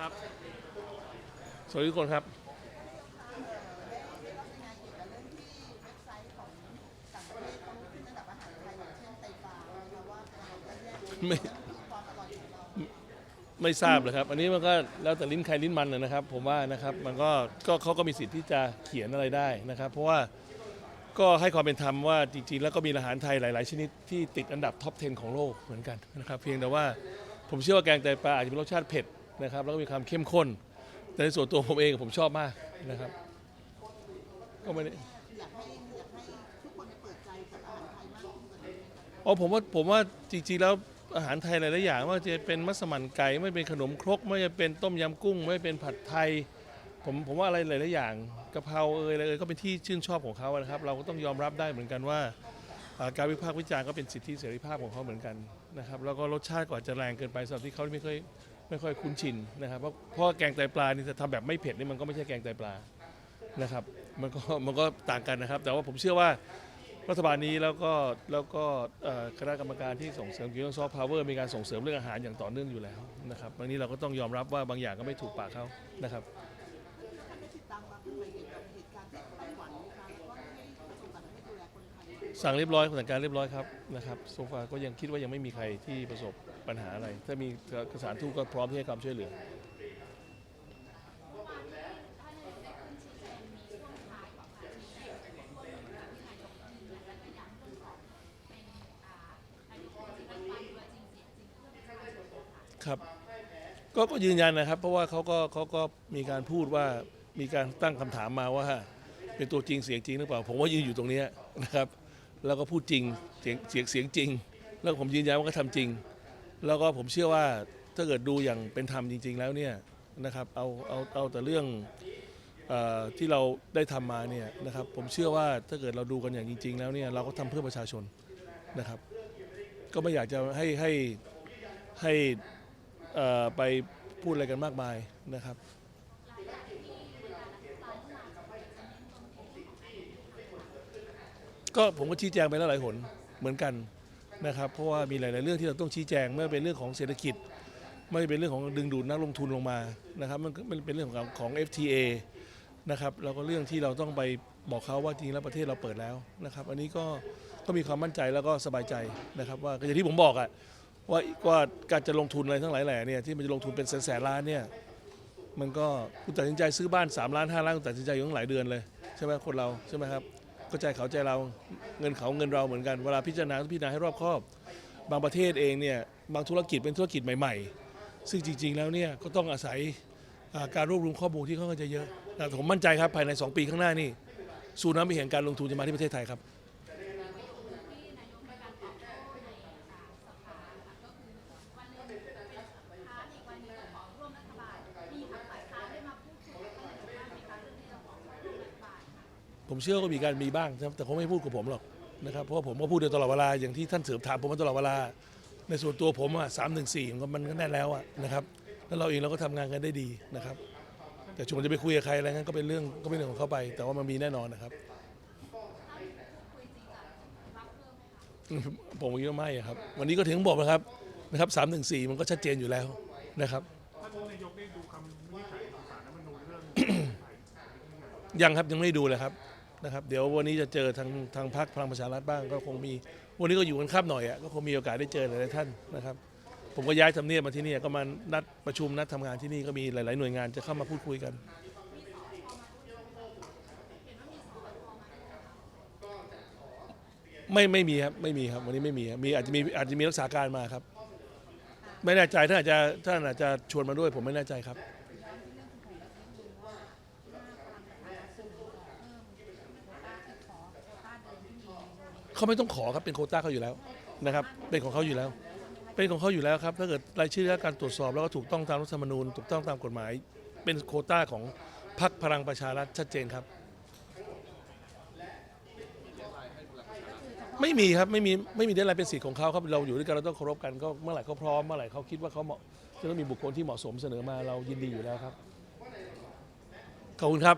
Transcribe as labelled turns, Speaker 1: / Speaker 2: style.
Speaker 1: ครับ สวัสดีทุกคนครับ ไม่ไม่ทราบเลยครับ อันนี้มันก็แล้วแต่ลิ้นใครลิ้นมันนะนะครับ ผมว่านะครับมันก็ก็เขาก็มีสิทธิ์ที่จะเขียนอะไรได้นะครับ เพราะว่าก็ให้ความเป็นธรรมว่าจริงๆ แล้วก็มีอาหารไทยหลาย ๆ ชนิดที่ติดอันดับท็อป 10 ของโลกเหมือนกันนะครับ เพียงแต่ว่าผมเชื่อว่าแกงไตปลาอาจจะมีรสชาติเผ็ด นะครับแล้วก็มีความเข้มข้น แต่ในส่วนตัวผมเองผมชอบมากนะครับ ก็ไม่ได้
Speaker 2: อยากให้อยากให้ทุกคนเปิดใจกับอาหารไทยมากขึ้นกว่านี้
Speaker 1: อ๋อผมว่าผมว่าจริงๆแล้วอาหารไทยหลายๆอย่างไม่ว่าจะเป็นมัสมั่นไก่ไม่เป็นขนมครกไม่ว่าจะเป็นต้มยำกุ้ง ไม่เป็นผัดไทย ผมผมว่าอะไรหลายๆอย่างกะเพราเอยอะไรเอยก็เป็นที่ชื่นชอบของเขานะครับ เราก็ต้องยอมรับได้เหมือนกันว่าอ่าการวิพากษ์วิจารณ์ก็เป็นสิทธิเสรีภาพของเขาเหมือนกันนะครับแล้วก็รสชาติก็อาจจะแรงเกินไปสำหรับที่เขาไม่ค่อย ไม่ค่อยคุ้นชินนะครับเพราะเพราะแกงไตปลานี่จะทำแบบไม่เผ็ดนี่มันก็ไม่ใช่แกงไตปลานะครับมันก็มันก็ต่างกันนะครับ แต่ว่าผมเชื่อว่ารัฐบาลนี้แล้วก็แล้วก็เอ่อคณะกรรมการที่ส่งเสริมเกี่ยวกับซอฟต์พาวเวอร์มีการส่งเสริมเรื่องอาหารอย่างต่อเนื่องอยู่แล้วนะครับบางนี้เราก็ต้องยอมรับว่าบางอย่างก็ไม่ถูกปากเขานะครับ
Speaker 2: ติดตามความเคลื่อนไหว
Speaker 1: สั่งเรียบร้อยสั่งการเรียบร้อยครับนะครับโซฟาก็ยังคิดว่ายังไม่มีใครที่ประสบปัญหาอะไร ถ้ามีสถานทูตก็พร้อมที่ให้ความช่วยเหลือครับก็ก็ยืนยันนะครับ เพราะว่าเขาก็เขาก็มีการพูดว่ามีการตั้งคำถามมาว่า เป็นตัวจริงเสียงจริงหรือเปล่า ผมว่ายืนอยู่ตรงนี้นะครับ แล้วก็พูดจริงเสียงเสียงเสียงจริง แล้วผมยืนยันว่าก็ทำจริง แล้วก็ผมเชื่อว่าถ้าเกิดดูอย่างเป็นธรรมจริง ๆ แล้วเนี่ยนะครับเอาเอาเอาแต่เรื่องอที่เราได้ทำมาเนี่ยนะครับผมเชื่อว่าถ้าเกิดเราดูกันอย่างจริง ๆ แล้วเนี่ยเราก็ทำเพื่อประชาชนนะครับ ก็ไม่อยากจะให้ให้ให้ไปพูดอะไรกันมากมายนะครับ ก็ผมก็ชี้แจงไปแล้วหลายหนเหมือนกันนะครับ เพราะว่ามีหลาย ๆ เรื่องที่เราต้องชี้แจงไม่ว่าเป็นเรื่องของเศรษฐกิจ ไม่ว่าเป็นเรื่องของดึงดูดนักลงทุนลงมานะครับ มันมันเป็นเรื่องของของ FTA นะครับแล้วก็เรื่องที่เราต้องไปบอกเขาว่าจริงแล้วประเทศเราเปิดแล้วนะครับ อันนี้ก็ก็มีความมั่นใจแล้วก็สบายใจนะครับ ว่าอย่างที่ผมบอกอะว่าว่าการจะลงทุนอะไรทั้งหลายแหล่เนี่ยที่มันจะลงทุนเป็นแสนแสนล้านเนี่ยมันก็คุณตัดสินใจซื้อบ้าน3ล้าน5ล้านคุณตัดสินใจอยู่ตั้งหลายเดือนเลยใช่ไหมคนเราใช่ไหมครับ ก็ใจเขาใจเราเงินเขาเงินเราเหมือนกันเวลาพิจารณาต้องพิจารณาให้รอบคอบบางประเทศเองเนี่ยบางธุรกิจเป็นธุรกิจใหม่ ๆ ซึ่งจริง ๆ แล้วเนี่ยก็ต้องอาศัยการรวบรวมข้อมูลที่ค่อนข้างจะเยอะแต่ผมมั่นใจครับภายใน 2 ปีข้างหน้านี่สูน้ำมีแห่งการลงทุนจะมาที่ประเทศไทยครับ ผมเชื่อว่ามีการมีบ้างนะครับแต่คงไม่พูดกับผมหรอกนะครับเพราะว่าผมก็พูดโดยตลอดเวลาอย่างที่ท่านเสริมถามผมมาตลอดเวลา ในส่วนตัวผมอะสามหนึ่งสี่มันก็มันก็แน่นแล้วอะนะครับแล้วเราเองเราก็ทำงานกันได้ดีนะครับแต่ชวนจะไปคุยกับใครอะไรงั้นก็เป็นเรื่องก็เป็นเรื่องของเขาไป แต่ว่ามันมีแน่นอนนะครับอืมผมคิดว่าไม่อะครับ วันนี้ก็ถึงบอกนะครับนะครับสามหนึ่งสี่มันก็ชัดเจนอยู่แล้วนะครับ
Speaker 3: ท่านนายกได้ดูคำวินิจฉัยของศาลรัฐธรรมนูญเรื่อง
Speaker 1: ยังครับยังไม่ได้ดูเลยครับ นะครับเดี๋ยววันนี้จะเจอทางทางพรรคพลังประชารัฐบ้างก็คงมี วันนี้ก็อยู่กันค่ำหน่อยอะก็คงมีโอกาสได้เจอหลายๆท่านนะครับ ผมก็ย้ายทำเนียบมาที่นี่ก็มานัดประชุมนัดทำงานที่นี่ก็มีหลาย ๆ หน่วยงานจะเข้ามาพูดคุยกัน ไม่ไม่มีครับไม่มีครับวันนี้ไม่มีครับมีอาจจะมีอาจจะมีรักษาการมาครับ ไม่แน่ใจท่านอาจจะท่านอาจจะชวนมาด้วย ผมไม่แน่ใจครับ เขาไม่ต้องขอครับเป็นโคต้าเขาอยู่แล้วนะครับเป็นของเขาอยู่แล้ว เป็นของเขาอยู่แล้วครับถ้าเกิดรายชื่อและการตรวจสอบแล้วก็ถูกต้องตามรัฐธรรมนูญถูกต้องตามกฎหมาย เป็นโคต้าของพรรคพลังประชารัฐชัดเจนครับ ไม่มีครับไม่มีไม่มีเดอะไรเป็นสิทธิ์ของเขาครับเราอยู่ด้วยกันเราต้องเคารพกันก็เมื่อไหร่เขาพร้อมเมื่อไหร่เขาคิดว่าเขาเหมาะจะต้องมีบุคคลที่เหมาะสมเสนอมาเรายินดีอยู่แล้วครับขอบคุณครับ